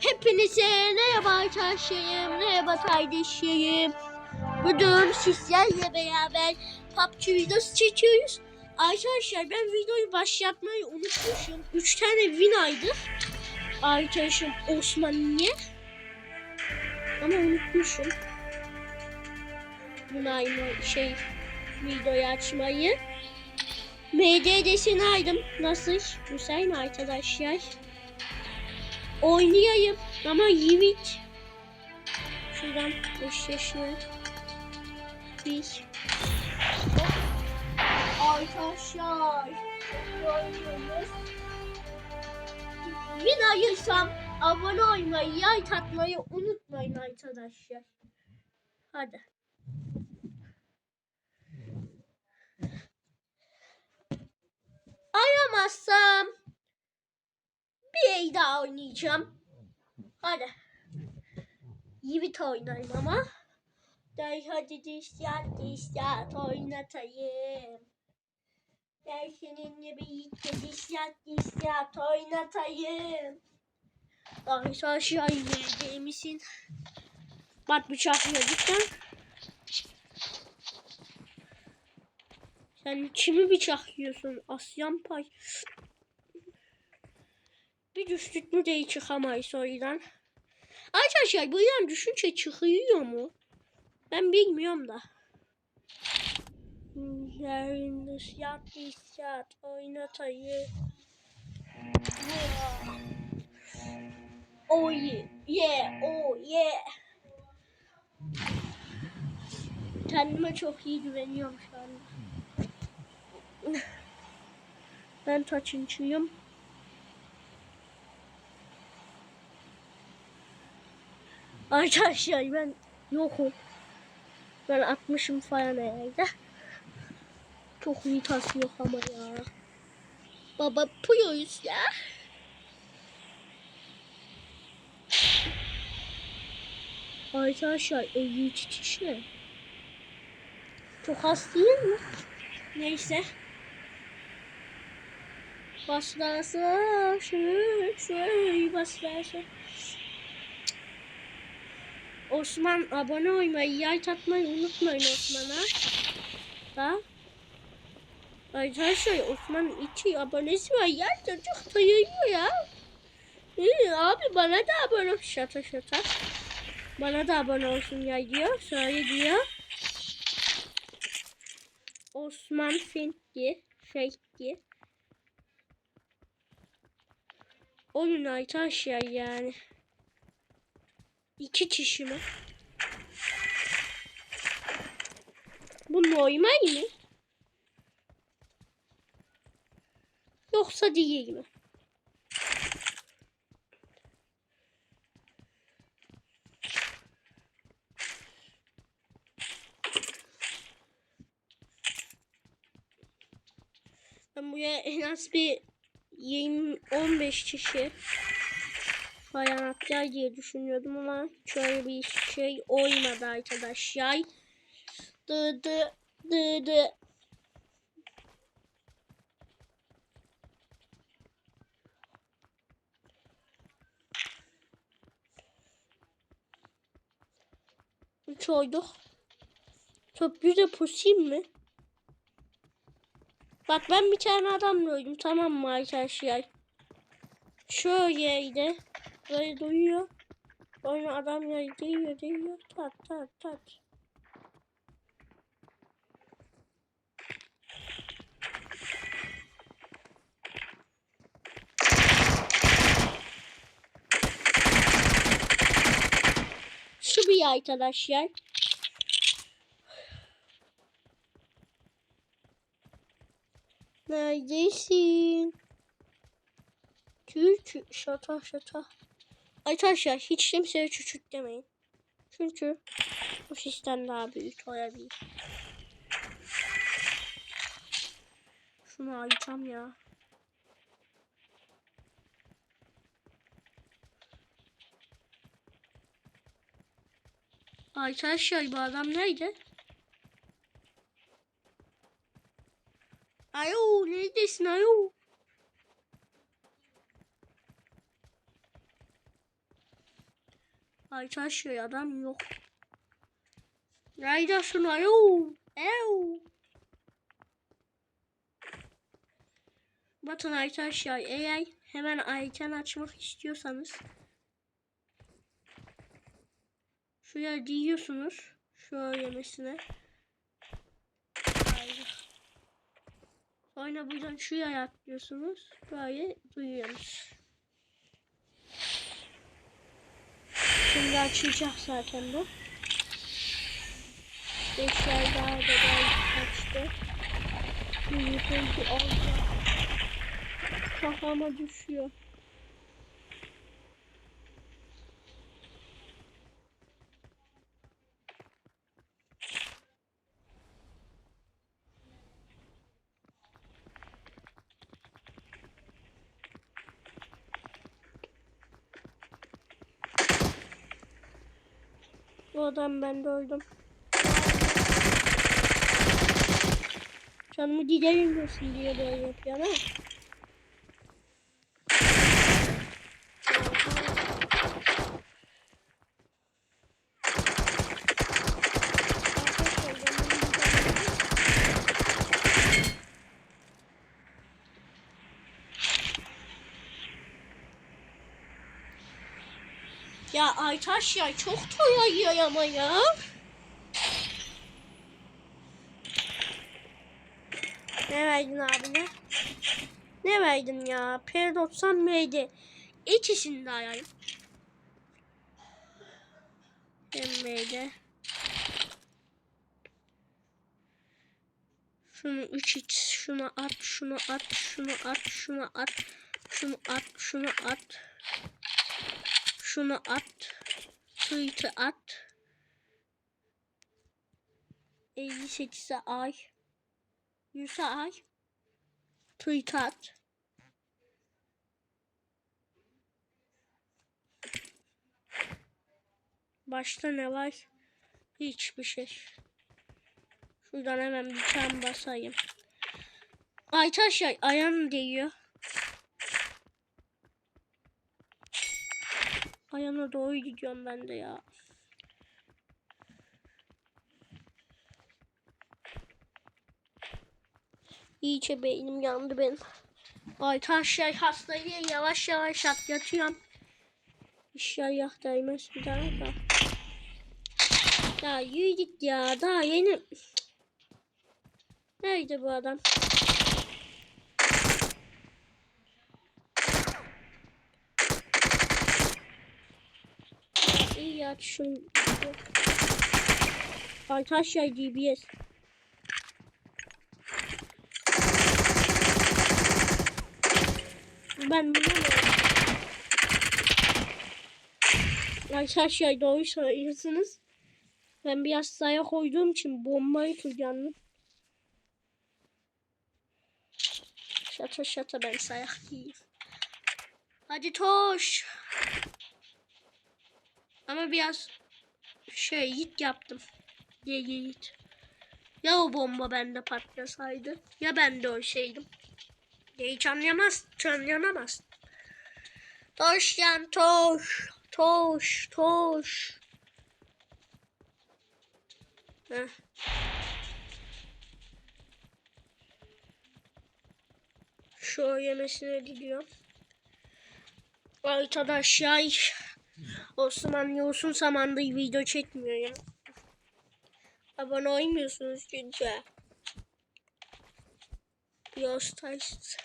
Hepinize merhaba arkadaşlarım, merhaba kardeşlerim. Bugün sizlerle beraber PUBG videosu çekiyoruz. Arkadaşlar ben videoyu başlatmayı unutmuşum. Üç tane win aydı. Arkadaşım Osmaniye. Ama unutmuşum. Win ayımı şey videoyu açmayı. MDD'sini aydım. Nasıl? Güzel arkadaşlar? Oynayayım ama Yiğit. Şuradan eşleşme. Bir. Arkadaşlar. Oynuyoruz. Bir ayırsam abone olmayı, like atmayı unutmayın arkadaşlar. Hadi. Ayamazsam bir el daha oynayacağım. Hadi. Yiğit oynayayım ama. Gel hadi dişyat dişyat oynatayım. Gel seninle birlikte dişyat dişyat oynatayım. Arkadaşlar yediğimizin. Bak bıçak yedik lan. Sen kimi bıçak yiyorsun? Asyan pay. Bir düştük de çıkamayız o yüzden. Arkadaşlar bu yüzden düşünce çıkıyor mu? Ben bilmiyorum da. Yarın dış yat dış yat oynatayı. Oh yeah, yeah, oh yeah. Kendime çok iyi güveniyorum şu anda. Ben kaçıncıyım? Arkadaşlar ben yokum. Ben atmışım falan herhalde. Çok iyi tas yok ama ya. Baba puyuz ya. Arkadaşlar 53 kişi. Çok az değil mi? Neyse. Başlarsa şunu şöyle başlarsa. Osman abone olmayı, like atmayı unutmayın Osman'a. Da. Arkadaşlar Osman iki abonesi var ya çocuk sayıyor ya. İyi, abi bana da abone ol. Şata şata. Bana da abone olsun ya diyor. Söyle diyor. Osman Fink'i. Fekki. Oyun arkadaşlar yani. İki kişi mi? Bu normal mi? Yoksa değil mi? Ben buraya en az bir 20-15 kişi falan atacağız diye düşünüyordum ama şöyle bir şey oymadı arkadaşlar. Dı dı dı dı. Üç oyduk. Köprüyü de pusayım mı? Bak ben bir tane adamla öldüm tamam mı arkadaşlar? Şöyleydi. Böyle duyuyor. Sonra adam ya değiyor değiyor. Tak tak tak. Şu bir arkadaşlar. Neredesin? Çüçü şata şata. Arkadaşlar hiç kimseye çüçük demeyin. Çünkü bu sistem daha büyük olabilir. Şunu alacağım ya. Arkadaşlar bu adam nerede? Ayo neredesin ayo? Arkadaşlar adam yok. Neredesin ayol? Ev. Bakın arkadaşlar eğer hemen ayken açmak istiyorsanız şuraya diyorsunuz şöyle Haydi. Sonra buradan şuraya atlıyorsunuz. Böyle duyuyorsunuz. Şimdi açacak zaten bu. Beşler daha da daha kaçtı. Yıkıntı olacak. Kafama düşüyor. Bu adam ben de öldüm. Canımı giderilmesin diye böyle yapıyor ama. Ya Aytaş ya çok toyuyor ama ya. Ne verdin abine? Ne verdin ya? P90 mıydı? İkisini de ayayım. Emmeydi. Şunu 3x, şunu at, şunu at, şunu at, şunu at, şunu at, şunu at. Şunu at. Tweet'i at. 58'e ay. 100'e ay. Tweet at. Başta ne var? Hiçbir şey. Şuradan hemen bir tane basayım. Aytaş ya ayağım değiyor. Ayağına doğru gidiyorum ben de ya. İyice beynim yandı benim. Ay taşlar hastayı yavaş yavaş atlatıyorum. İnşallah değmez bir daha da. Ya yürü git ya. Daha yeni. Nerede bu adam? İyi aç şunu. Arkadaşlar DBS. Ben bunu Arkadaşlar doğru söylüyorsunuz. Ben biraz saya koyduğum için bombayı kullandım. Şata şata ben sayak yiyeyim. Hadi toş. Ama biraz şey yit yaptım. Ye yit. Ya o bomba bende patlasaydı ya ben de ölseydim. Ya hiç anlayamaz, anlayamaz. Toş yan toş, toş, toş. Heh. Şu yemesine gidiyor. Arkadaşlar Osman Yosun zamanda video çekmiyor ya. Abone olmuyorsunuz çünkü. Yostayız.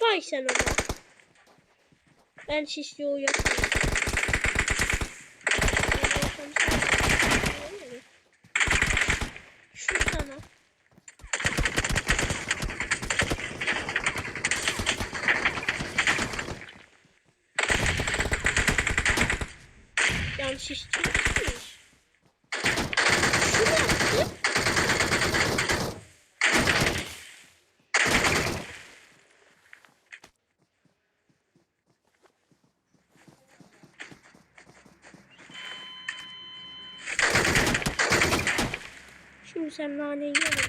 Vay sen ama. Ben sisli uyuyorum. ben şiştim. Şimdi sen naneyi yemedin.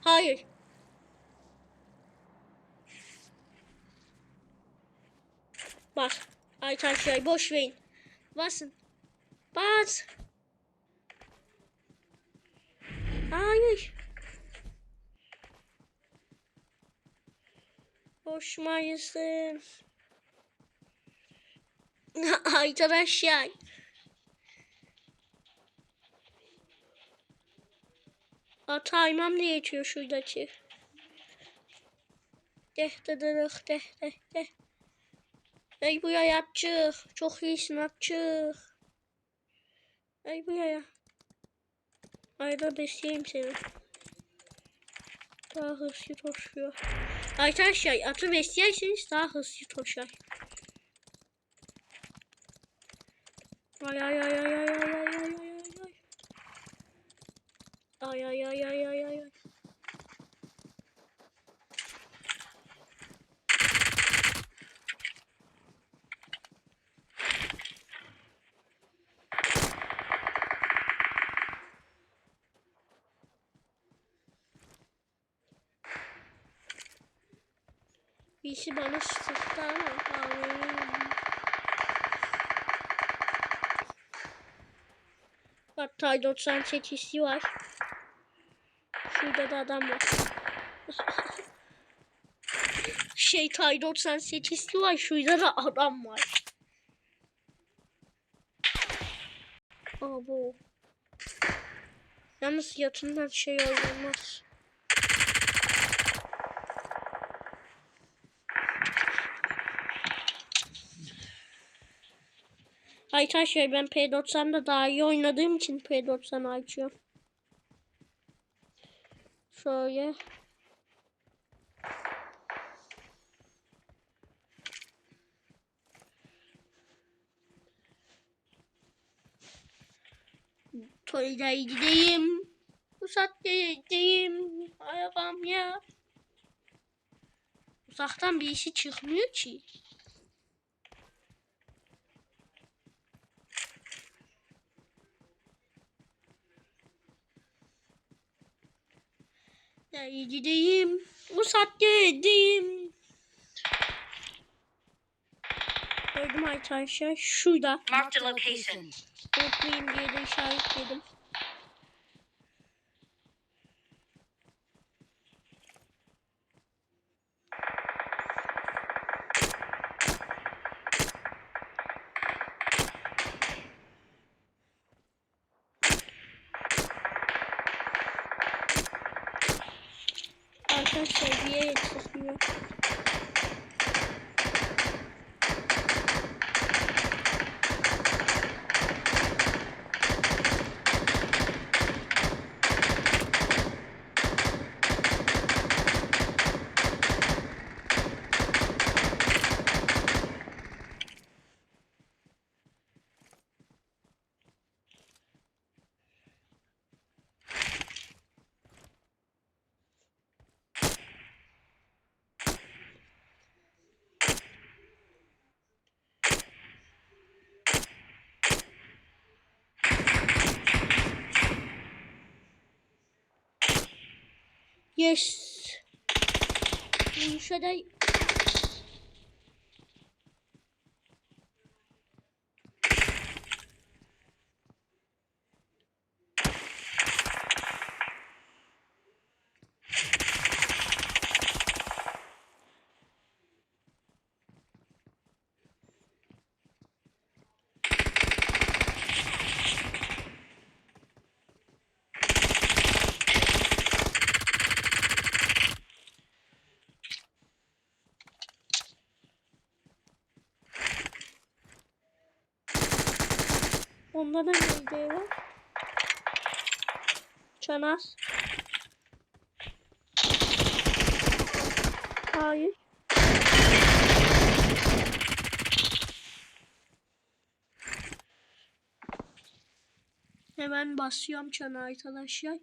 Hayır. Bas. Arkadaşlar boş verin. Basın. Bas. Hayır. Koşmayısın. Arkadaşlar. Ataymam diye geçiyor şuradaki. Deh de de deh deh deh. Ey buraya atçık. Çok iyisin atçık. Ey buraya. Ayda besleyeyim seni. Daha hızlı koşuyor. Arkadaşlar atı besleyerseniz daha hızlı koşar. Ay ay ay ay ay ay ay ay ay ay ay. Ay ay ay ay ay Birisi bana sıktı ama ağlayayım. Bak Tay 98'si var. Şurada da adam var. şey Tay 98'si var. Şurada da adam var. Abo. Yalnız yatından şey olmaz. Arkadaşlar ben P90'da daha iyi oynadığım için P90 açıyorum. Şöyle. Toyda gideyim. Uzakta gideyim. Ayağım ya. Uzaktan bir işi çıkmıyor ki. Ya gideyim. Uzakta gideyim. Gördüm arkadaşlar. Şurada. Marked a location. Unutmayayım diye de işaretledim. arkadaşlar diye çıkıyor. Yes. Should I? Onda da neydi var? Çanas. Hayır. Hemen basıyorum çana arkadaşlar.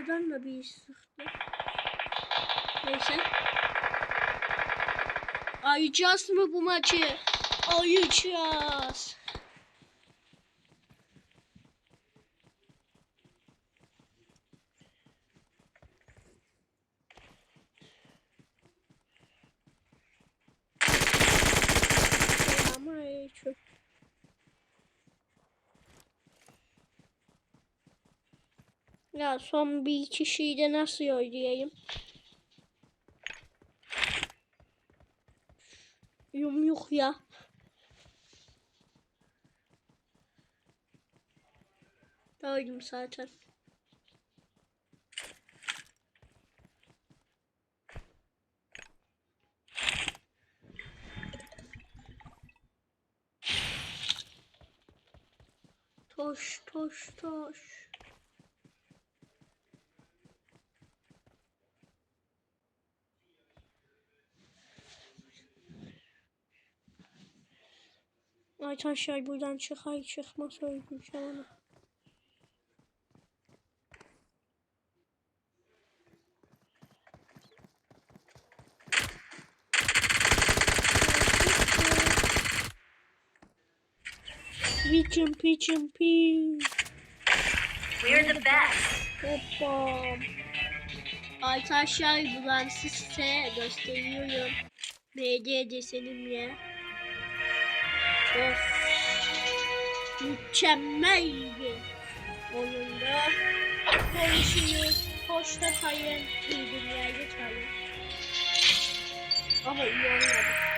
Ortadan da bir iş sıktı. Neyse. Ayacağız mı bu maçı? Ayacağız. Ya son bir kişiyi de nasıl oynayayım? Yumyuk ya. Doydum zaten. Toş toş toş. Arkadaşlar buradan çıkar çıkmaz öldüreceğim onu. Pigeon pigeon pigeon. We're the best. Hoppa. Arkadaşlar buradan size gösteriyorum. BD desenimle. Of. Mükemmel bir oyunda. Konuşuyoruz. Hoşta kalın. İyi günlerde kalın. Ama iyi oynadık.